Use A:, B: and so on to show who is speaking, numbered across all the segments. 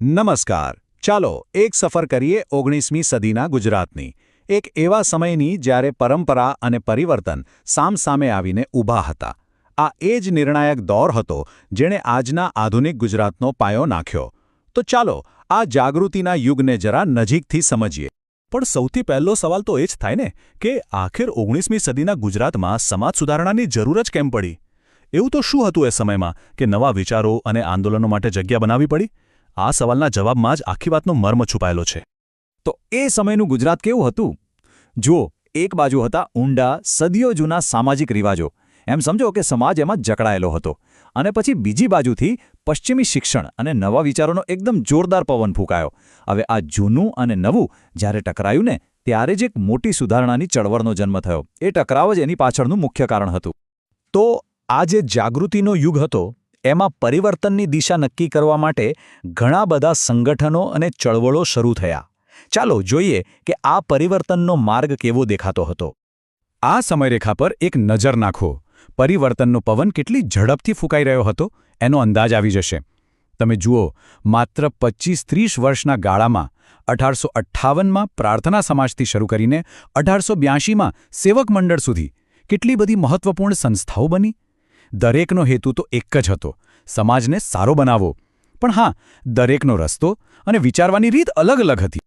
A: નમસ્કાર. ચાલો એક સફર કરીએ ઓગણીસમી સદીના ગુજરાતની. એક એવા સમયની જ્યારે પરંપરા અને પરિવર્તન સામસામે આવીને ઊભા હતા. આ એ જ નિર્ણાયક દોર હતો જેણે આજના આધુનિક ગુજરાતનો પાયો નાખ્યો. તો ચાલો આ જાગૃતિના યુગને જરા નજીકથી સમજીએ.
B: પણ સૌથી પહેલો સવાલ તો એ જ થાય ને કે આખિર ઓગણીસમી સદીના ગુજરાતમાં સમાજ સુધારણાની જરૂર જ કેમ પડી? એવું તો શું હતું એ સમયમાં કે નવા વિચારો અને આંદોલનો માટે જગ્યા બનાવવી પડી? આ સવાલના જવાબમાં જ આખી વાતનો મર્મ છુપાયેલો છે.
C: તો એ સમયનું ગુજરાત કેવું હતું? જુઓ, એક બાજુ હતા ઊંડા, સદીઓ જૂના સામાજિક રિવાજો. એમ સમજો કે સમાજ એમાં જકડાયેલો હતો. અને પછી બીજી બાજુથી પશ્ચિમી શિક્ષણ અને નવા વિચારોનો એકદમ જોરદાર પવન ફૂંકાયો. હવે આ જૂનું અને નવું જ્યારે ટકરાયું ને, ત્યારે જ એક મોટી સુધારણાની ચળવળનો જન્મ થયો. એ ટકરાવ જ એની પાછળનું મુખ્ય કારણ હતું. તો આ જે જાગૃતિનો યુગ હતો એમાં પરિવર્તનની દિશા નક્કી કરવા માટે ઘણા બધા સંગઠનો અને ચળવળો શરૂ થયા. ચાલો જોઈએ કે આ પરિવર્તનનો માર્ગ કેવો દેખાતો હતો.
A: આ સમયરેખા પર એક નજર નાખો. પરિવર્તનનો પવન કેટલી ઝડપથી ફૂંકાઈ રહ્યો હતો, એનો અંદાજ આવી જશે. તમે જુઓ, માત્ર પચીસ ત્રીસ વર્ષના ગાળામાં અઢારસો અઠ્ઠાવનમાં પ્રાર્થના સમાજથી શરૂ કરીને અઢારસો બ્યાસીમાં સેવક મંડળ સુધી કેટલી બધી મહત્વપૂર્ણ સંસ્થાઓ બની? દરેકનો હેતુ તો એક જ હતો, સમાજને સારો બનાવવો. પણ હા, દરેકનો રસ્તો અને વિચારવાની રીત અલગ અલગ હતી.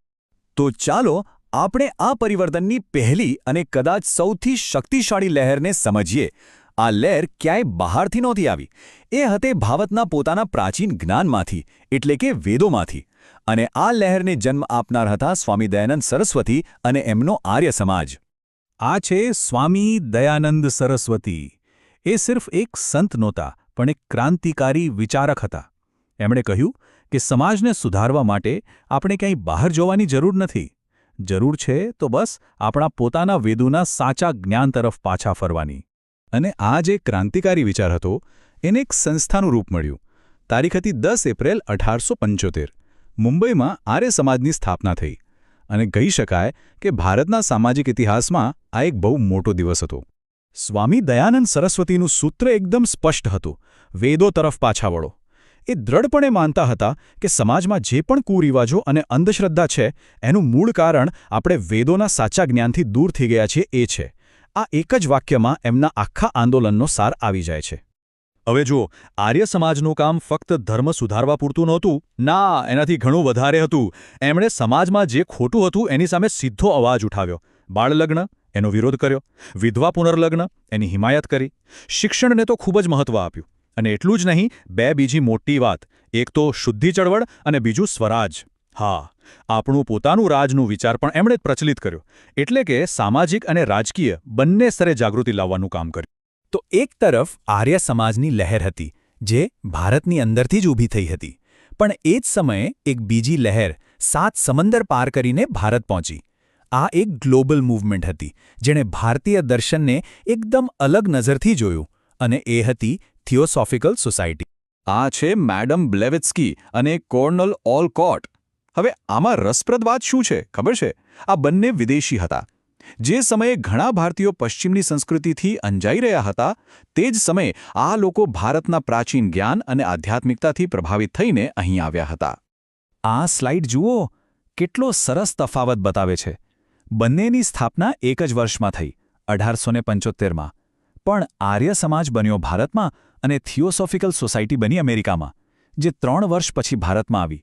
C: તો ચાલો આપણે આ પરિવર્તનની પહેલી અને કદાચ સૌથી શક્તિશાળી લહેરને સમજીએ. આ લહેર ક્યાંય બહારથી નહોતી આવી. એ હતે ભાવતના પોતાના પ્રાચીન જ્ઞાનમાંથી, એટલે કે વેદોમાંથી. અને આ લહેરને જન્મ આપનાર હતા સ્વામી દયાનંદ સરસ્વતી અને એમનો આર્ય સમાજ
B: આ છે સ્વામી દયાનંદ સરસ્વતી. એ સિર્ફ એક સંત નહોતા, પણ એક ક્રાંતિકારી વિચારક હતા. એમણે કહ્યું કે સમાજને સુધારવા માટે આપણે ક્યાંય બહાર જોવાની જરૂર નથી. જરૂર છે તો બસ આપણા પોતાના વેદોના સાચા જ્ઞાન તરફ પાછા ફરવાની. અને આ જે ક્રાંતિકારી વિચાર હતો, એને એક સંસ્થાનું રૂપ મળ્યું. તારીખ હતી દસ એપ્રિલ અઢારસો પંચોતેર. મુંબઈમાં આર્ય સમાજની સ્થાપના થઈ. અને કહી શકાય કે ભારતના સામાજિક ઇતિહાસમાં આ એક બહુ મોટો દિવસ હતો. સ્વામી દયાનંદ સરસ્વતીનું સૂત્ર એકદમ સ્પષ્ટ હતું. વેદો તરફ પાછા વળો. એ દ્રઢપણે માનતા હતા કે સમાજમાં જે પણ કુરિવાજો અને અંધશ્રદ્ધા છે, એનું મૂળ કારણ આપણે વેદોના સાચા જ્ઞાનથી દૂર થઈ ગયા છીએ એ છે. આ એક જ વાક્યમાં એમના આખા આંદોલનનો સાર આવી જાય છે. હવે જુઓ, આર્ય સમાજનું કામ ફક્ત ધર્મ સુધારવા પૂરતું નહોતું. ના, એનાથી ઘણું વધારે હતું. એમણે સમાજમાં જે ખોટું હતું એની સામે સીધો અવાજ ઉઠાવ્યો. બાળલગ્ન એનો વિરોધ કર્યો. વિધવા પુનર્લગ્ન, એની હિમાયત કરી. શિક્ષણને તો ખૂબ જ મહત્વ આપ્યું. અને એટલું જ નહીં, બે બીજી મોટી વાત. એક તો શુદ્ધિ ચળવળ અને બીજું સ્વરાજ. હા, આપણું પોતાનું રાજનું વિચાર પણ એમણે જ પ્રચલિત કર્યો. એટલે કે સામાજિક અને રાજકીય બંને સ્તરે જાગૃતિ લાવવાનું કામ કર્યું.
C: તો એક તરફ આર્ય સમાજની લહેર હતી, જે ભારતની અંદરથી જ ઊભી થઈ હતી. પણ એ જ સમયે એક બીજી લહેર સાત સમંદર પાર કરીને ભારત પહોંચી. આ એક ગ્લોબલ મૂવમેન્ટ હતી જેણે ભારતીય દર્શનને એકદમ અલગ નજરથી જોયું અને એ હતી થિયોસોફિકલ સોસાયટી.
A: આ છે મેડમ બ્લેવિત્સ્કી અને કોર્નલ ઓલકોટ. હવે આમાં રસપ્રદ વાત શું છે ખબર છે? આ બંને વિદેશી હતા. જે સમયે ઘણા ભારતીયો પશ્ચિમની સંસ્કૃતિથી અંજાઈ રહ્યા હતા તે જ સમયે આ લોકો ભારતના પ્રાચીન જ્ઞાન અને આધ્યાત્મિકતાથી પ્રભાવિત થઈને અહીં આવ્યા હતા.
C: આ સ્લાઇડ જુઓ કેટલો સરસ તફાવત બતાવે છે. બંનેની સ્થાપના એક જ વર્ષમાં થઈ અઢારસો ને પંચોતેરમાં. પણ આર્ય સમાજ બન્યો ભારતમાં અને થિયોસોફિકલ સોસાયટી બની અમેરિકામાં, જે ત્રણ વર્ષ પછી ભારતમાં આવી.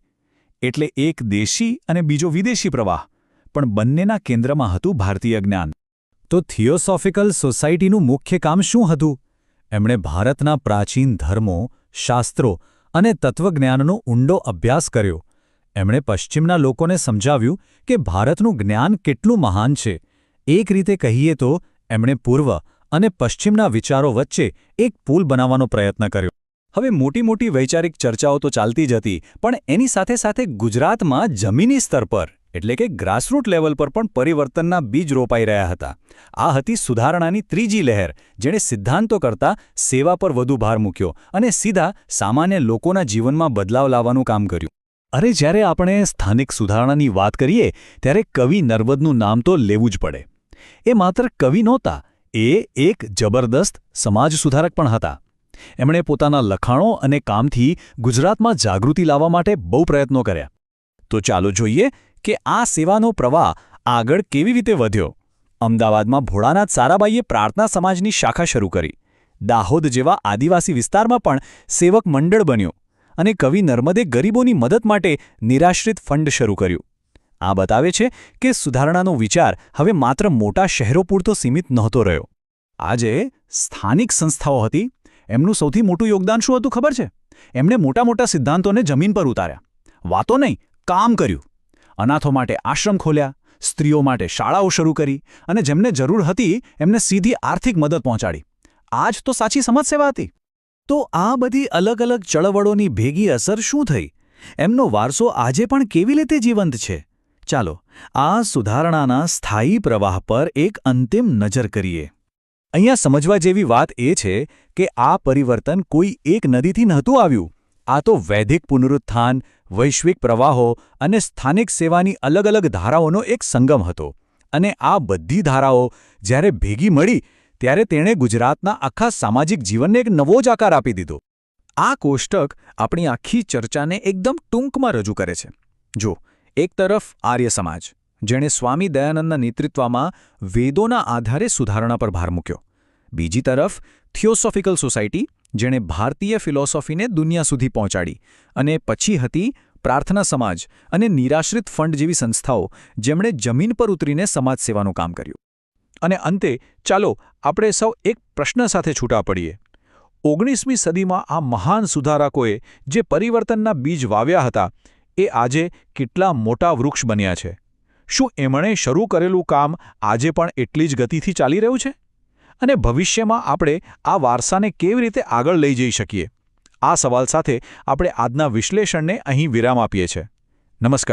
C: એટલે એક દેશી અને બીજો વિદેશી પ્રવાહ, પણ બંનેના કેન્દ્રમાં હતું ભારતીય જ્ઞાન. તો થિયોસોફિકલ સોસાયટીનું મુખ્ય કામ શું હતું? એમણે ભારતના પ્રાચીન ધર્મો, શાસ્ત્રો અને તત્વજ્ઞાનનો ઊંડો અભ્યાસ કર્યો. એમણે પશ્ચિમના લોકોને સમજાવ્યું કે ભારતનું જ્ઞાન કેટલું મહાન છે. એક રીતે કહીએ તો, એમણે પૂર્વ અને પશ્ચિમના વિચારો વચ્ચે એક પુલ બનાવવાનો પ્રયત્ન કર્યો. હવે મોટી મોટી વૈચારિક ચર્ચાઓ તો ચાલતી જ હતી, પણ એની સાથે સાથે ગુજરાતમાં જમીની સ્તર પર, એટલે કે ગ્રાસરૂટ લેવલ પર પણ પરિવર્તનના બીજ રોપાઈ રહ્યા હતા. આ હતી સુધારણાની ત્રીજી લહેર, જેણે સિદ્ધાંતો કરતા સેવા પર વધુ ભાર મૂક્યો અને સીધા સામાન્ય લોકોના જીવનમાં બદલાવ લાવવાનું કામ કર્યું. અરે, જ્યારે આપણે સ્થાનિક સુધારણાની વાત કરીએ, ત્યારે કવિ નર્વદનું નામ તો લેવું જ પડે. એ માત્ર કવિ નહોતા, એ એક જબરદસ્ત સમાજ સુધારક પણ હતા. એમણે પોતાના લખાણો અને કામથી ગુજરાતમાં જાગૃતિ લાવવા માટે બહુ પ્રયત્નો કર્યા. તો ચાલો જોઈએ કે આ સેવાનો પ્રવાહ આગળ કેવી રીતે વધ્યો. અમદાવાદમાં ભોળાનાથ સારાબાઈએ પ્રાર્થના સમાજની શાખા શરૂ કરી. દાહોદ જેવા આદિવાસી વિસ્તારમાં પણ સેવક મંડળ બન્યું. અને કવિ નર્મદે ગરીબોની મદદ માટે નિરાશ્રિત ફંડ શરૂ કર્યું. આ બતાવે છે કે સુધારણાનો વિચાર હવે માત્ર મોટા શહેરો પૂરતો સીમિત નહોતો રહ્યો. આજે સ્થાનિક સંસ્થાઓ હતી. એમનું સૌથી મોટું યોગદાન શું હતું ખબર છે? એમણે મોટા મોટા સિદ્ધાંતોને જમીન પર ઉતાર્યા. વાતો નહીં, કામ કર્યું. અનાથો માટે આશ્રમ ખોલ્યા, સ્ત્રીઓ માટે શાળાઓ શરૂ કરી અને જેમને જરૂર હતી એમને સીધી આર્થિક મદદ પહોંચાડી. આ જ તો સાચી સમાજસેવા હતી. તો આ બધી અલગ અલગ ચળવળોની ભેગી અસર શું થઈ? એમનો વારસો આજે પણ કેવી રીતે જીવંત છે? ચાલો, આ સુધારણાના સ્થાયી પ્રવાહ પર એક અંતિમ નજર કરીએ. અહીંયા સમજવા જેવી વાત એ છે કે આ પરિવર્તન કોઈ એક નદીથી નહોતું આવ્યું. આ તો વૈદિક પુનરુત્થાન, વૈશ્વિક પ્રવાહો અને સ્થાનિક સેવાની અલગ અલગ ધારાઓનો એક સંગમ હતો. અને આ બધી ધારાઓ જ્યારે ભેગી મળી ત્યારે તેણે ગુજરાતના આખા સામાજિક જીવનને એક નવો જ આકાર આપી દીધો. આ કોષ્ટક આપણી આખી ચર્ચાને એકદમ ટૂંકમાં રજૂ કરે છે. જો, એક તરફ આર્ય સમાજ, જેણે સ્વામી દયાનંદના નેતૃત્વમાં વેદોના આધારે સુધારણા પર ભાર મૂક્યો. બીજી તરફ, થિયોસોફિકલ સોસાયટી, જેણે ભારતીય ફિલોસોફીને દુનિયા સુધી પહોંચાડી અને પછી હતી પ્રાર્થના સમાજ અને નિરાશ્રિત ફંડ જેવી સંસ્થાઓ, જેમણે જમીન પર ઉતરીને સમાજ સેવાનું કામ કર્યું. અને અંતે, ચાલો આપણે સૌ એક પ્રશ્ન સાથે છૂટા પડીએ. ઓગણીસમી સદીમાં આ મહાન સુધારકોએ જે પરિવર્તનના બીજ વાવ્યા હતા, એ આજે કેટલા મોટા વૃક્ષ બન્યા છે? શું એમણે શરૂ કરેલું કામ આજે પણ એટલી જ ગતિથી ચાલી રહ્યું છે? અને ભવિષ્યમાં આપણે આ વારસાને કેવી રીતે આગળ લઈ જઈ શકીએ? આ સવાલ સાથે આપણે આજના વિશ્લેષણને અહીં વિરામ આપીએ છીએ. નમસ્કાર.